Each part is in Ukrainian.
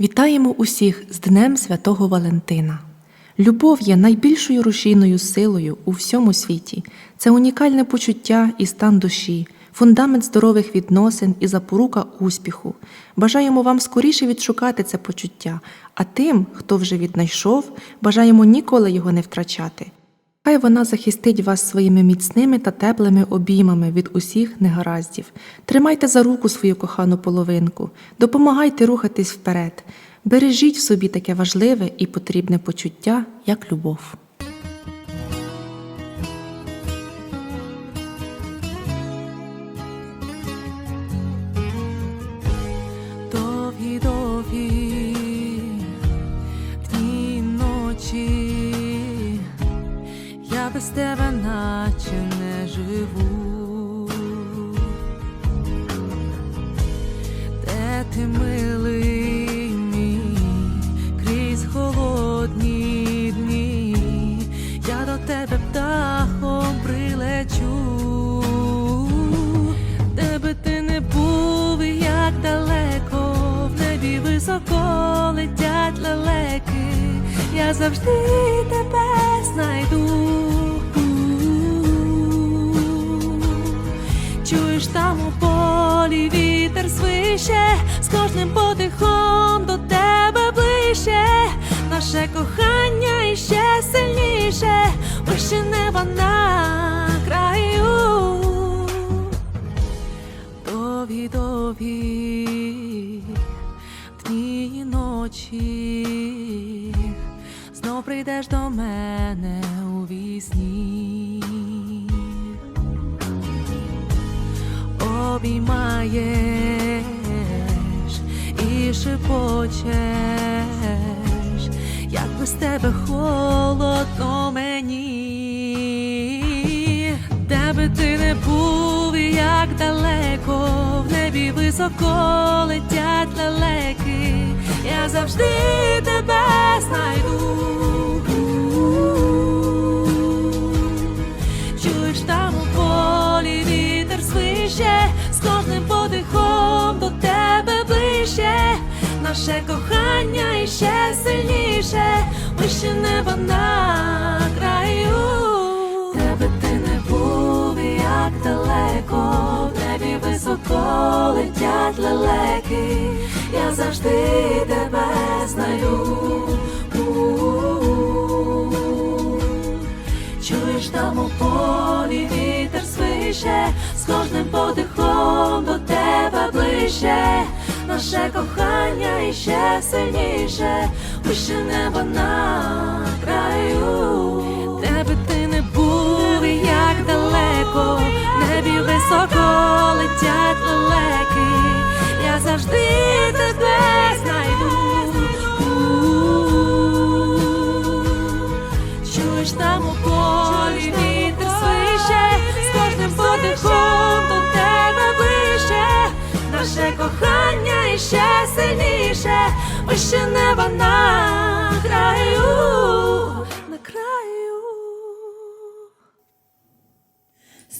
Вітаємо усіх з Днем Святого Валентина. Любов є найбільшою рушійною силою у всьому світі. Це унікальне почуття і стан душі, фундамент здорових відносин і запорука успіху. Бажаємо вам скоріше відшукати це почуття, а тим, хто вже віднайшов, бажаємо ніколи його не втрачати. Хай вона захистить вас своїми міцними та теплими обіймами від усіх негараздів. Тримайте за руку свою кохану половинку, допомагайте рухатись вперед. Бережіть в собі таке важливе і потрібне почуття, як любов. Без тебе наче не живу. Де ти милий мій крізь холодні дні, я до тебе птахом прилечу, де би ти не був, як далеко в небі високо летять лелеки, я завжди тебе знайду. Чуєш там у полі вітер свище, з кожним подихом до тебе ближче, наше кохання іще сильніше, вище неба на краю. Довгі, довгі дні і ночі, прийдеш до мене у вісні. обіймаєш і шепочеш, як без тебе холодно мені, де би ти не був, і як далеко в небі високо летять лелеки, я завжди тебе знайду. Чуєш там у полі вітер свище, з кожним подихом до тебе ближче, наше кохання іще сильніше, вище неба на краю. Тебе ти не був, як далеко, високо летять лелеки, я завжди тебе знайду. Чуєш там у полі вітер свище, з кожним подихом до тебе ближче, наше кохання іще сильніше, вище неба на краю. Де би ти не був, як далеко, небі високо летять лелеки, я завжди тебе знайду. Чуєш там у полі вітер свище, з кожним подихом до тебе ближче, наше кохання іще сильніше, вище неба на краю,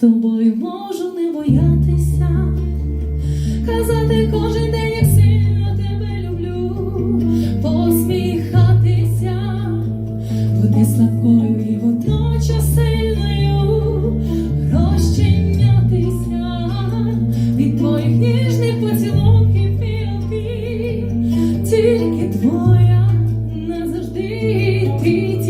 тобою можу не боятися, казати кожен день, як сильно тебе люблю, посміхатися, бути слабкою і водночас сильною, розчинятися від твоїх ніжних поцілунків пілків, тільки твоя назавжди, ти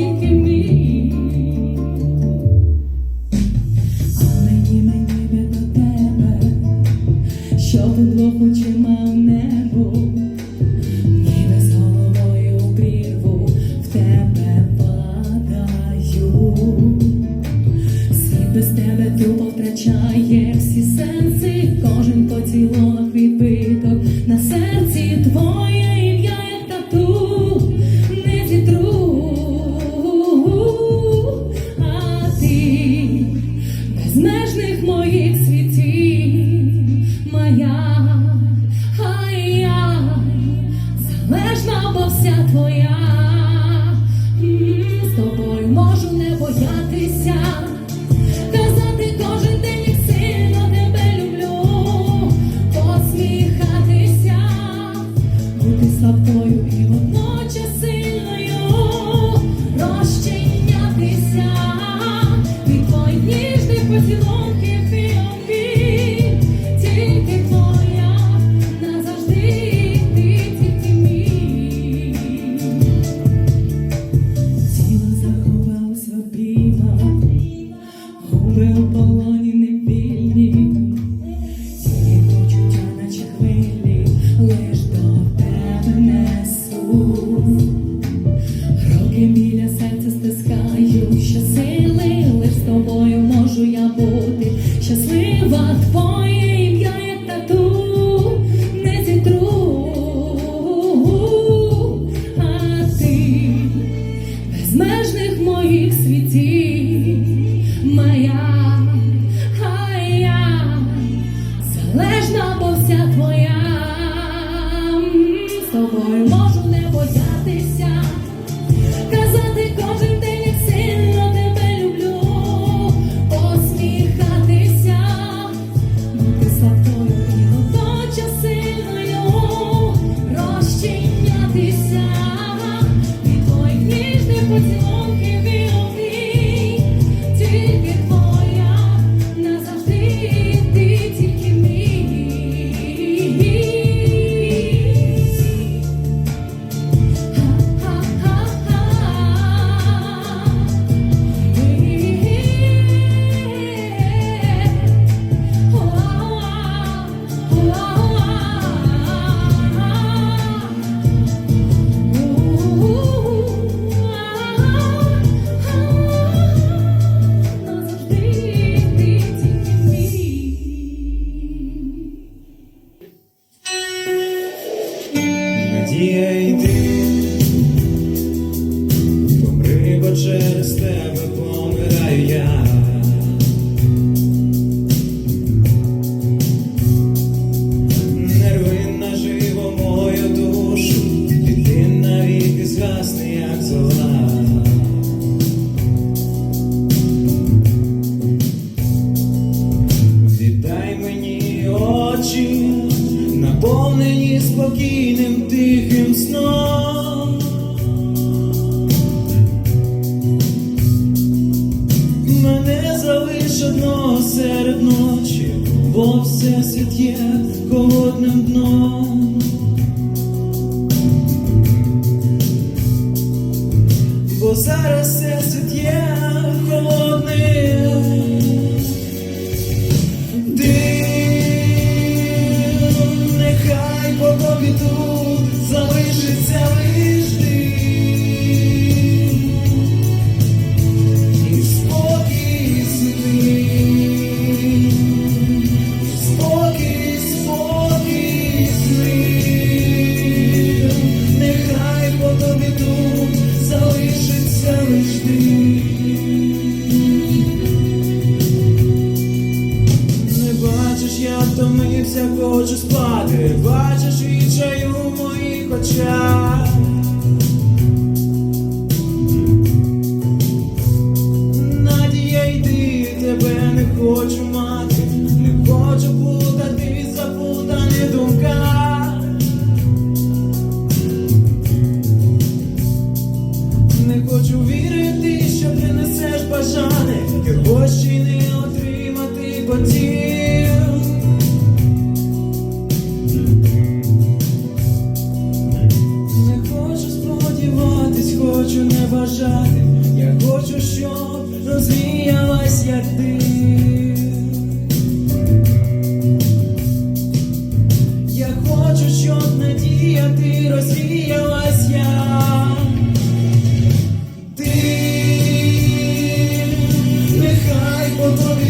Thank you.